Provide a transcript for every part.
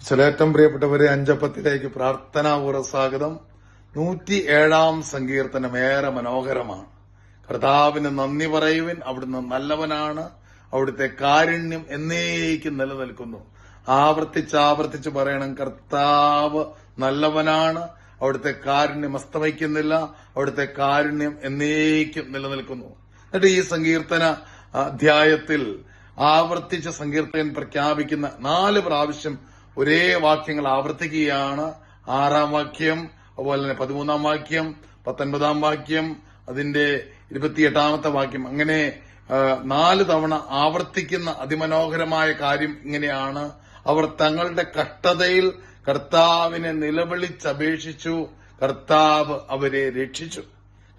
ചിലേറ്റം പ്രിയപ്പെട്ടവരെ അഞ്ചപ്പത്തിലേക്ക് പ്രാർത്ഥനാപൂർവ സ്വാഗതം. നൂറ്റി ഏഴാം സങ്കീർത്തനം ഏറെ മനോഹരമാണ്. കർത്താവിന് നന്ദി പറയുവിൻ അവിടുന്ന് നല്ലവനാണ് അവിടുത്തെ കാരുണ്യം എന്നേക്കും നിലനിൽക്കുന്നു. ആവർത്തിച്ച് ആവർത്തിച്ച് പറയണം കർത്താവ് നല്ലവനാണ് അവിടുത്തെ കാരുണ്യം അസ്തമിക്കുന്നില്ല അവിടുത്തെ കാരുണ്യം എന്നേക്കും നിലനിൽക്കുന്നു. എന്നിട്ട് ഈ സങ്കീർത്തന അധ്യായത്തിൽ ആവർത്തിച്ച സങ്കീർത്തകൻ പ്രഖ്യാപിക്കുന്ന നാല് പ്രാവശ്യം ഒരേ വാക്യങ്ങൾ ആവർത്തിക്കുകയാണ്. ആറാം വാക്യം അതുപോലെ തന്നെ പതിമൂന്നാം വാക്യം പത്തൊൻപതാം വാക്യം അതിന്റെ ഇരുപത്തിയെട്ടാമത്തെ വാക്യം. അങ്ങനെ നാല് തവണ ആവർത്തിക്കുന്ന അതിമനോഹരമായ കാര്യം ഇങ്ങനെയാണ്. അവർ തങ്ങളുടെ കഷ്ടതയിൽ കർത്താവിനെ നിലവിളിച്ചപേക്ഷിച്ചു. കർത്താവ് അവരെ രക്ഷിച്ചു.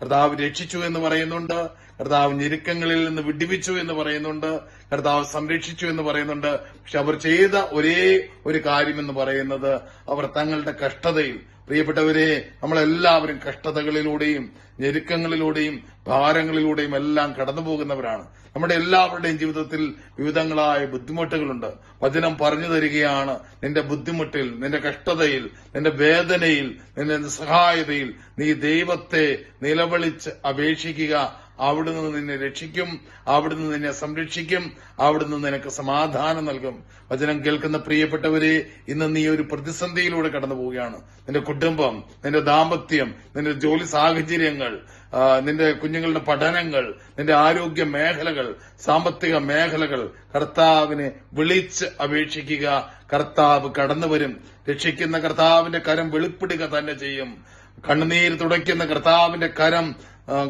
കർത്താവ് രക്ഷിച്ചു എന്ന് പറയുന്നുണ്ട്. കർത്താവ് ഞെരുക്കങ്ങളിൽ നിന്ന് വിടിവിച്ചു എന്ന് പറയുന്നുണ്ട്. കർത്താവ് സംരക്ഷിച്ചു എന്ന് പറയുന്നുണ്ട്. പക്ഷെ അവർ ചെയ്ത ഒരേ ഒരു കാര്യമെന്ന് പറയുന്നത് അവർ തങ്ങളുടെ കഷ്ടതയിൽ. പ്രിയപ്പെട്ടവരെ നമ്മളെല്ലാവരും കഷ്ടതകളിലൂടെയും ഞെരുക്കങ്ങളിലൂടെയും ഭാരങ്ങളിലൂടെയും എല്ലാം കടന്നു പോകുന്നവരാണ് നമ്മുടെ എല്ലാവരുടെയും ജീവിതത്തിൽ വിവിധങ്ങളായ ബുദ്ധിമുട്ടുകളുണ്ട്. വചനം പറഞ്ഞു തരികയാണ്. നിന്റെ ബുദ്ധിമുട്ടിൽ നിന്റെ കഷ്ടതയിൽ നിന്റെ വേദനയിൽ നിന്റെ നിസ്സഹായതയിൽ നീ ദൈവത്തെ നിലവിളിച്ച് അപേക്ഷിക്കുക. അവിടുന്ന് നിന്നെ രക്ഷിക്കും അവിടുന്ന് നിന്നെ സംരക്ഷിക്കും അവിടുന്ന് നിനക്ക് സമാധാനം നൽകും. വചനം കേൾക്കുന്ന പ്രിയപ്പെട്ടവരെ ഇന്ന് നീ ഒരു പ്രതിസന്ധിയിലൂടെ കടന്നു പോവുകയാണ്. നിന്റെ കുടുംബം നിന്റെ ദാമ്പത്യം നിന്റെ ജോലി സാഹചര്യങ്ങൾ നിന്റെ കുഞ്ഞുങ്ങളുടെ പഠനങ്ങൾ നിന്റെ ആരോഗ്യ മേഖലകൾ സാമ്പത്തിക മേഖലകൾ കർത്താവിനെ വിളിച്ച് അപേക്ഷിക്കുക. കർത്താവ് കടന്നു വരും. രക്ഷിക്കുന്ന കർത്താവിന്റെ കരം വെളിപ്പെടുക തന്നെ ചെയ്യും. കണ്ണുനീര് തുടയ്ക്കുന്ന കർത്താവിന്റെ കരം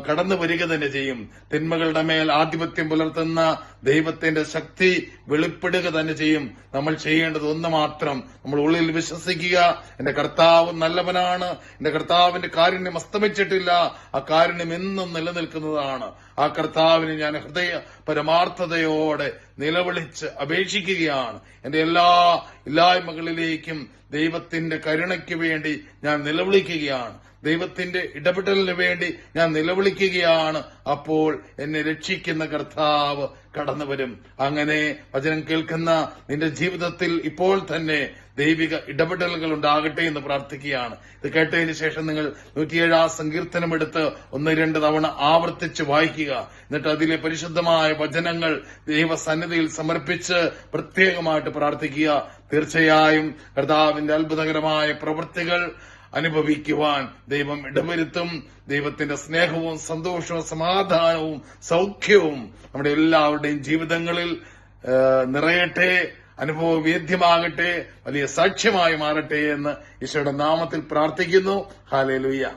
കടന്നു വരിക തന്നെ ചെയ്യും. തിന്മകളുടെ മേൽ ആധിപത്യം പുലർത്തുന്ന ദൈവത്തിന്റെ ശക്തി വെളിപ്പെടുക തന്നെ ചെയ്യും. നമ്മൾ ചെയ്യേണ്ടത് ഒന്ന് മാത്രം നമ്മൾ ഉള്ളിൽ വിശ്വസിക്കുക. എന്റെ കർത്താവ് നല്ലവനാണ്. എന്റെ കർത്താവിന്റെ കാരുണ്യം അസ്തമിച്ചിട്ടില്ല. ആ കാരുണ്യം എന്നും നിലനിൽക്കുന്നതാണ്. ആ കർത്താവിനെ ഞാൻ ഹൃദയ പരമാർത്ഥതയോടെ നിലവിളിച്ച് അപേക്ഷിക്കുകയാണ്. എന്റെ എല്ലാ ഇല്ലായ്മകളിലേക്കും ദൈവത്തിന്റെ കരുണയ്ക്ക് വേണ്ടി ഞാൻ നിലവിളിക്കുകയാണ്. ദൈവത്തിന്റെ ഇടപെടലിന് വേണ്ടി ഞാൻ നിലവിളിക്കുകയാണ്. അപ്പോൾ എന്നെ രക്ഷിക്കുന്ന കർത്താവ് കടന്നു വരും അങ്ങനെ വചനം കേൾക്കുന്ന നിന്റെ ജീവിതത്തിൽ ഇപ്പോൾ തന്നെ ദൈവിക ഇടപെടലുകൾ ഉണ്ടാകട്ടെ എന്ന് പ്രാർത്ഥിക്കുകയാണ്. ഇത് കേട്ടതിന് ശേഷം നിങ്ങൾ നൂറ്റിയേഴാം സങ്കീർത്തനം എടുത്ത് ഒന്ന് രണ്ട് തവണ ആവർത്തിച്ച് വായിക്കുക. എന്നിട്ട് അതിലെ പരിശുദ്ധമായ വചനങ്ങൾ ദൈവസന്നിധിയിൽ സമർപ്പിച്ച് പ്രത്യേകമായിട്ട് പ്രാർത്ഥിക്കുക. തീർച്ചയായും കർത്താവിന്റെ അത്ഭുതകരമായ പ്രവൃത്തികൾ അനുഭവിക്കുവാൻ ദൈവം ഇടവരുത്തും. ദൈവത്തിന്റെ സ്നേഹവും സന്തോഷവും സമാധാനവും സൗഖ്യവും നമ്മുടെ എല്ലാവരുടെയും ജീവിതങ്ങളിൽ നിറയട്ടെ അനുഭവവേദ്യമാകട്ടെ വലിയ സാക്ഷ്യമായി മാറട്ടെ എന്ന് ഈശോയുടെ നാമത്തിൽ പ്രാർത്ഥിക്കുന്നു. ഹാലേലുയ്യ